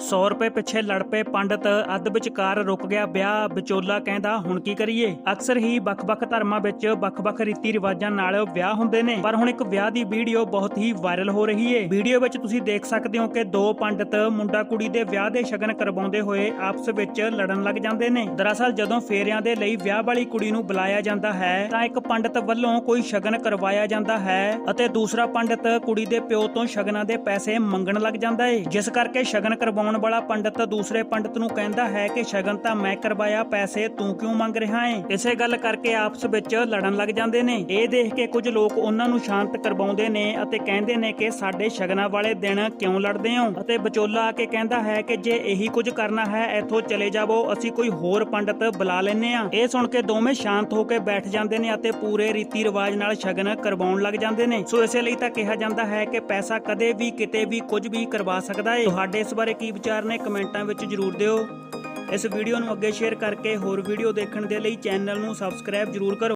100 ਰੁਪਏ ਪਿੱਛੇ ਲੜ ਪਏ ਪੰਡਤ, ਅੱਧ ਵਿਚਕਾਰ ਰੁਕ ਗਿਆ ਵਿਆਹ, ਵਿਚੋਲਾ ਕਹਿੰਦਾ, ਹੁਣ ਕੀ ਕਰੀਏ? ਅਕਸਰ ਹੀ ਵੱਖ-ਵੱਖ ਧਰਮਾਂ ਵਿੱਚ ਵੱਖ-ਵੱਖ ਰੀਤੀ ਰਿਵਾਜਾਂ ਨਾਲ ਵਿਆਹ ਹੁੰਦੇ ਨੇ, ਪਰ ਹੁਣ ਇੱਕ ਵਿਆਹ ਦੀ ਵੀਡੀਓ ਬਹੁਤ ਹੀ ਵਾਇਰਲ ਹੋ ਰਹੀ ਏ। ਵੀਡੀਓ ਵਿੱਚ ਤੁਸੀਂ ਦੇਖ ਸਕਦੇ ਹੋ ਕਿ ਦੋ ਪੰਡਤ ਮੁੰਡਾ ਕੁੜੀ ਦੇ ਵਿਆਹ ਦੇ ਸ਼ਗਨ ਕਰਵਾਉਂਦੇ ਹੋਏ ਆਪਸ ਵਿੱਚ ਲੜਨ ਲੱਗ ਜਾਂਦੇ ਨੇ। ਦਰਅਸਲ ਜਦੋਂ ਫੇਰਿਆਂ ਦੇ ਲਈ ਵਿਆਹ ਵਾਲੀ ਕੁੜੀ ਨੂੰ ਬੁਲਾਇਆ ਜਾਂਦਾ ਹੈ, ਤਾਂ ਇੱਕ ਪੰਡਤ ਵੱਲੋਂ ਕੋਈ ਸ਼ਗਨ ਕਰਵਾਇਆ ਜਾਂਦਾ ਹੈ ਅਤੇ ਦੂਸਰਾ ਪੰਡਤ ਕੁੜੀ ਦੇ ਪਿਓ ਤੋਂ ਸ਼ਗਨਾਂ ਦੇ ਪੈਸੇ ਮੰਗਣ ਲੱਗ ਜਾਂਦਾ ਏ, ਜਿਸ ਕਰਕੇ ਸ਼ਗਨ ਕਰਵਾਉਣ ਵਾਲਾ ਪੰਡਤ ਦੂਸਰੇ ਪੰਡਤ ਨੂੰ ਕਹਿੰਦਾ ਹੈ ਕਿ ਸ਼ਗਨ ਤਾਂ ਮੈਂ ਕਰਵਾਇਆ, ਪੈਸੇ ਤੂੰ ਕਿਉਂ ਮੰਗ ਰਿਹਾ ਏ ਇਸੇ ਗੱਲ ਕਰਕੇ ਆਪਸ ਵਿੱਚ ਲੜਨ ਲੱਗ ਜਾਂਦੇ ਨੇ। ਇਹ ਦੇਖ ਕੇ ਕੁਝ ਲੋਕ ਉਹਨਾਂ ਨੂੰ ਸ਼ਾਂਤ ਕਰਵਾਉਂਦੇ ਨੇ ਅਤੇ ਕਹਿੰਦੇ ਨੇ ਕਿ ਸਾਡੇ ਸ਼ਗਨਾਂ ਵਾਲੇ ਦਿਨ ਕਿਉਂ ਲੜਦੇ ਹੋ? ਅਤੇ ਵਿਚੋਲਾ ਆ ਕੇ ਕਹਿੰਦਾ ਹੈ ਕਿ ਜੇ ਇਹੀ ਕੁਝ ਕਰਨਾ ਹੈ, ਇੱਥੋਂ ਚਲੇ ਜਾਵੋ, ਅਸੀਂ ਕੋਈ ਹੋਰ ਪੰਡਤ ਬੁਲਾ ਲੈਨੇ ਆ ਇਹ ਸੁਣ ਕੇ ਦੋਵੇਂ ਸ਼ਾਂਤ ਹੋ ਕੇ ਬੈਠ ਜਾਂਦੇ ਨੇ ਅਤੇ ਪੂਰੇ ਰੀਤੀ ਰਿਵਾਜ ਨਾਲ ਸ਼ਗਨ ਕਰਵਾਉਣ ਲੱਗ ਜਾਂਦੇ ਨੇ। ਸੋ ਇਸੇ ਲਈ ਤਾਂ ਕਿਹਾ ਜਾਂਦਾ ਹੈ ਕਿ ਪੈਸਾ ਕਦੇ ਵੀ, ਕਿਤੇ ਵੀ ਕੁਝ ਵੀ ਕਰਵਾ ਸਕਦਾ ਹੈ ਤੁਹਾਡੇ ਇਸ ਬਾਰੇ ਕੀ ਵਿਚਾਰ ਨੇ ਕਮੈਂਟਾਂ ਵਿੱਚ ਜਰੂਰ ਦਿਓ। ਇਸ ਵੀਡੀਓ ਨੂੰ ਅੱਗੇ ਸ਼ੇਅਰ ਕਰਕੇ ਹੋਰ ਵੀਡੀਓ ਦੇਖਣ ਦੇ ਲਈ ਚੈਨਲ ਨੂੰ ਸਬਸਕ੍ਰਾਈਬ ਜਰੂਰ ਕਰੋ।